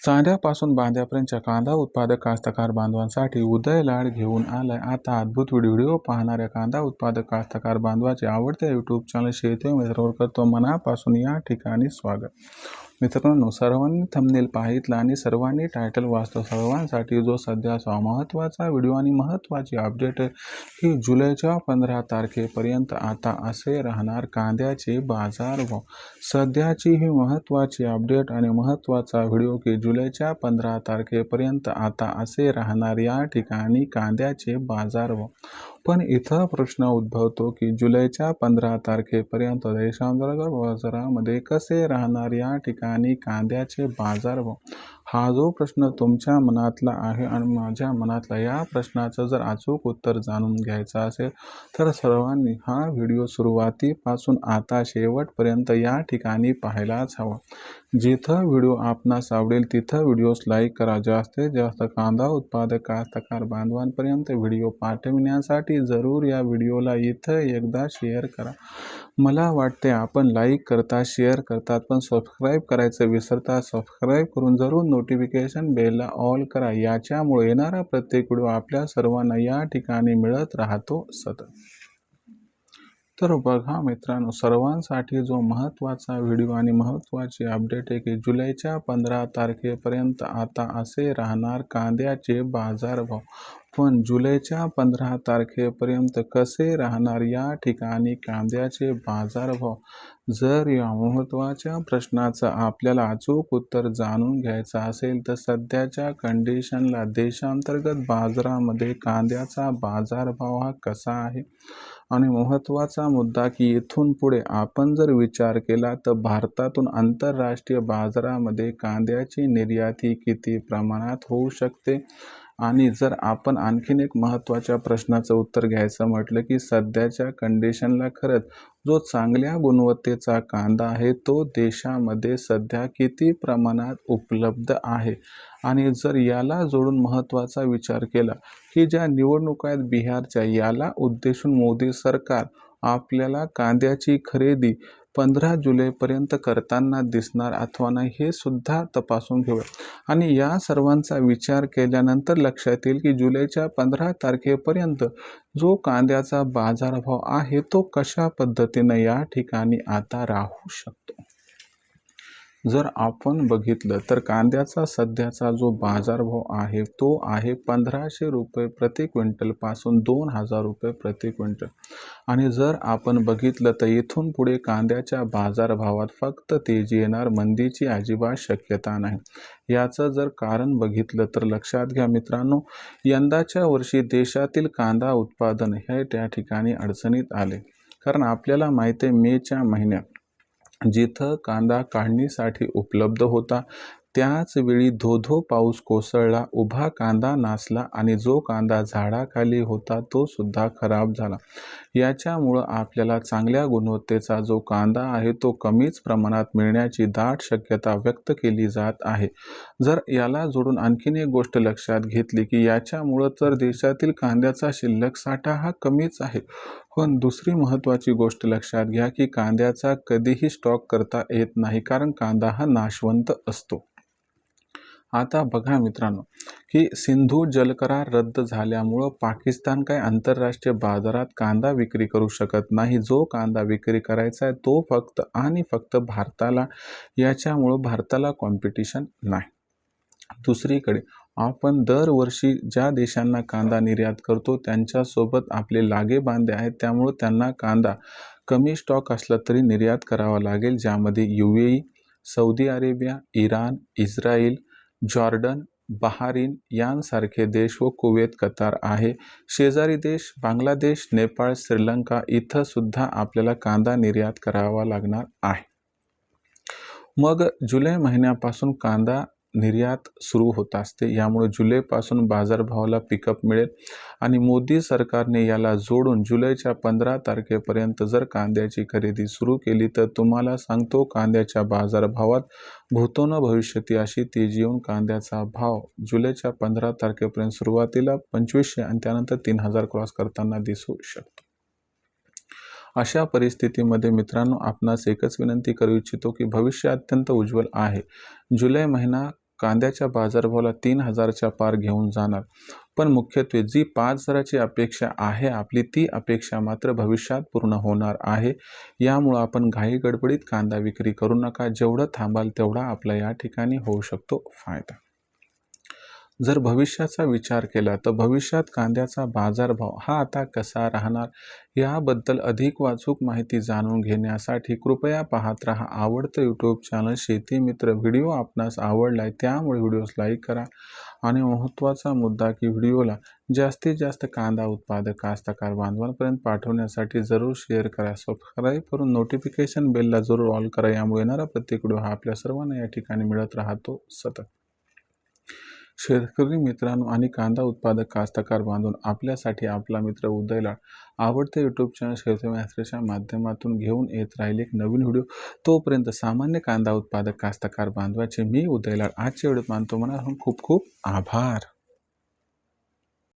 चांद्यापासून बांध्यापर्यंत कांदा उत्पादक कास्तकार बांधवांसाठी उदय लाड घेऊन आलाय. आता अद्भुत व्हिडिओ पाहणाऱ्या कांदा उत्पादक कास्तकार बांधवाचे आवडते यूट्यूब चॅनल शेती मित्रावर करतो मनापासून या ठिकाणी स्वागत. मित्रांनो सर्वांनी थंबनेल पाहितला आणि सर्वांनी टायटल वाचतो सर्वांसाठी जो सध्याचा महत्त्वाचा व्हिडिओ आणि महत्त्वाची अपडेट की जुलैच्या पंधरा तारखेपर्यंत आता असे राहणार. कांद्याचे बाजार भाव. सध्याची ही महत्त्वाची अपडेट आणि महत्त्वाचा व्हिडिओ की जुलैच्या पंधरा तारखेपर्यंत आता असे राहणार. या ठिकाणी कांद्याचे बाजार भाव. पण इथं प्रश्न उद्भवतो की जुलैच्या पंधरा तारखेपर्यंत देशांतर्गत बाजारामध्ये कसे राहणार या ठिकाणी कांद्याचे बाजारभाव हा जो प्रश्न तुमच्या मनातला आहे आणि माझ्या मनातला या प्रश्नाचं जर अचूक उत्तर जाणून घ्यायचं असेल तर सर्वांनी हा व्हिडिओ सुरुवातीपासून आता शेवटपर्यंत या ठिकाणी पाहायलाच हवा. जिथं व्हिडिओ आपणास आवडेल तिथं व्हिडिओस लाईक करा. जास्तीत जास्त कांदा उत्पादक कास्तकार बांधवांपर्यंत व्हिडिओ पाठविण्यासाठी जरूर या व्हिडिओला इथं एकदा शेअर करा. मला वाटते आपण लाईक करता शेअर करतात पण सबस्क्राईब करायचं विसरता सबस्क्राईब करून जरूर नोटिफिकेशन बेलला ऑल करा. याच्यामुळे येणारा प्रत्येक व्हिडिओ आपल्या सर्वांना या ठिकाणी मिळत राहतो सतत. तर बघा मित्रांनो सर्वांसाठी जो महत्त्वाचा व्हिडिओ आणि महत्त्वाची अपडेट आहे की जुलैच्या पंधरा तारखेपर्यंत आता असे राहणार कांद्याचे बाजारभाव. पण जुलैच्या पंधरा तारखेपर्यंत कसे राहणार या ठिकाणी कांद्याचे बाजारभाव? जर या महत्त्वाच्या प्रश्नाचं आपल्याला अचूक उत्तर जाणून घ्यायचं असेल तर सध्याच्या कंडिशनला देशांतर्गत बाजारामध्ये कांद्याचा बाजारभाव हा कसा आहे? आणि महत्त्वाचा मुद्दा की इथून पुढे आपण जर विचार केला तर भारतातून आंतरराष्ट्रीय बाजारामध्ये कांद्याची निर्याती किती प्रमाणात होऊ शकते? आणि जर आपण आणखीन एक महत्त्वाच्या प्रश्नाचं उत्तर घ्यायचं म्हटलं की सध्याच्या कंडिशनला खरंच जो चांगल्या गुणवत्तेचा कांदा आहे तो देशामध्ये सध्या किती प्रमाणात उपलब्ध आहे? आणि जर याला जोडून महत्त्वाचा विचार केला की ज्या निवडणुका आहेत बिहारच्या याला उद्देशून मोदी सरकार आपल्याला कांद्याची खरेदी पंधरा जुलैपर्यंत करताना दिसणार अथवा नाही हे सुद्धा तपासून घेऊया. आणि या सर्वांचा विचार केल्यानंतर लक्षात येईल की जुलैच्या पंधरा तारखेपर्यंत जो कांद्याचा बाजारभाव आहे तो कशा पद्धतीनं या ठिकाणी आता राहू शकतो? जर आपण बघितलं तर कांद्याचा सध्याचा जो बाजारभाव आहे तो आहे पंधराशे रुपये प्रति क्विंटलपासून दोन हजार रुपये प्रति क्विंटल. आणि जर आपण बघितलं तर इथून पुढे कांद्याच्या बाजारभावात फक्त तेजी येणार मंदीची अजिबात शक्यता नाही. याचं जर कारण बघितलं तर लक्षात घ्या मित्रांनो यंदाच्या वर्षी देशातील कांदा उत्पादन हे त्या ठिकाणी अडचणीत आले. कारण आपल्याला माहिती आहे मेच्या महिन्यात जिथं कांदा काढणीसाठी उपलब्ध होता त्याच वेळी धोधो पाऊस कोसळला उभा कांदा नासला आणि जो कांदा झाडाखाली होता तो सुद्धा खराब झाला. याच्यामुळं आपल्याला चांगल्या गुणवत्तेचा जो कांदा आहे तो कमीच प्रमाणात मिळण्याची दाट शक्यता व्यक्त केली जात आहे. जर याला जोडून आणखीन एक गोष्ट लक्षात घेतली की याच्यामुळं तर देशातील कांद्याचा शिल्लक साठा हा कमीच आहे. पण दुसरी महत्त्वाची गोष्ट लक्षात घ्या की कांद्याचा कधीही स्टॉक करता येत नाही कारण कांदा हा नाशवंत असतो. आता बघा मित्रांनो की सिंधू जलकरार रद्द झाल्यामुळं पाकिस्तान काय आंतरराष्ट्रीय बाजारात कांदा विक्री करू शकत नाही. जो कांदा विक्री करायचा आहे तो फक्त आणि फक्त भारताला याच्यामुळं भारताला कॉम्पिटिशन नाही. दुसरीकडे आपण दरवर्षी ज्या देशांना कांदा निर्यात करतो त्यांच्यासोबत आपले लागे बांधे आहेत त्यामुळं त्यांना कांदा कमी स्टॉक असला तरी निर्यात करावा लागेल. ज्यामध्ये U A Saudi Arabia Iran Israel Jordan Bahrain यांसारखे देश व कुवेत कतार आहे. शेजारी देश बांगलादेश नेपाळ श्रीलंका इथं सुद्धा आपल्याला कांदा निर्यात करावा लागणार आहे. मग जुलै महिन्यापासून कांदा निर्यात सुरू होत असते. यामुळे जुलैपासून बाजारभावाला पिकअप मिळेल आणि मोदी सरकारने याला जोडून जुलैच्या पंधरा तारखेपर्यंत जर कांद्याची खरेदी सुरू केली तर तुम्हाला सांगतो कांद्याच्या बाजारभावात भूतोन भविष्यती अशी तेजी येऊन कांद्याचा भाव जुलैच्या पंधरा तारखेपर्यंत सुरुवातीला पंचवीसशे आणि त्यानंतर तीन हजार क्रॉस करताना दिसू शकतो. अशा परिस्थितीमध्ये मित्रांनो आपणास एकच विनंती करू इच्छितो की भविष्य अत्यंत उज्ज्वल आहे. जुलै महिना कांद्याच्या बाजारभावाला तीन हजारच्या पार घेऊन जाणार. पण मुख्यत्वे जी पाच हजाराची अपेक्षा आहे आपली ती अपेक्षा मात्र भविष्यात पूर्ण होणार आहे. यामुळं आपण घाई गडबडीत कांदा विक्री करू नका. जेवढं थांबाल तेवढा आपला या ठिकाणी होऊ शकतो फायदा. जर भविष्याचा विचार केला तर भविष्यात कांद्याचा बाजारभाव हा आता कसा राहणार याबद्दल अधिक वाचूक माहिती जाणून घेण्यासाठी कृपया पाहत राहा. आवडतं यूट्यूब चॅनल शेती मित्र व्हिडिओ आपणास आवडलाय त्यामुळे व्हिडिओस लाईक करा. आणि महत्त्वाचा मुद्दा की व्हिडिओला जास्तीत जास्त कांदा उत्पादक कास्तकार बांधवांपर्यंत पाठवण्यासाठी जरूर शेअर करा. सबस्क्राईब करून नोटिफिकेशन बेलला जरूर ऑल करा. यामुळे येणारा प्रत्येक व्हिडिओ हा आपल्या सर्वांना या ठिकाणी मिळत राहतो. सतत. शेतकरी मित्रांनो आणि कांदा उत्पादक कास्तकार बांधून आपल्यासाठी आपला मित्र उदयला आवडते यूट्यूब चॅनल शेतकऱ्याच्या माध्यमातून घेऊन येत राहील एक नवीन व्हिडिओ. तोपर्यंत सामान्य कांदा उत्पादक कास्तकार बांधवाचे मी उदयलाड आजच्या व्हिडिओ मानतो. म्हणा खूप खूप आभार.